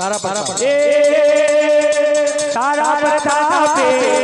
તારા તારા પ્રતાપે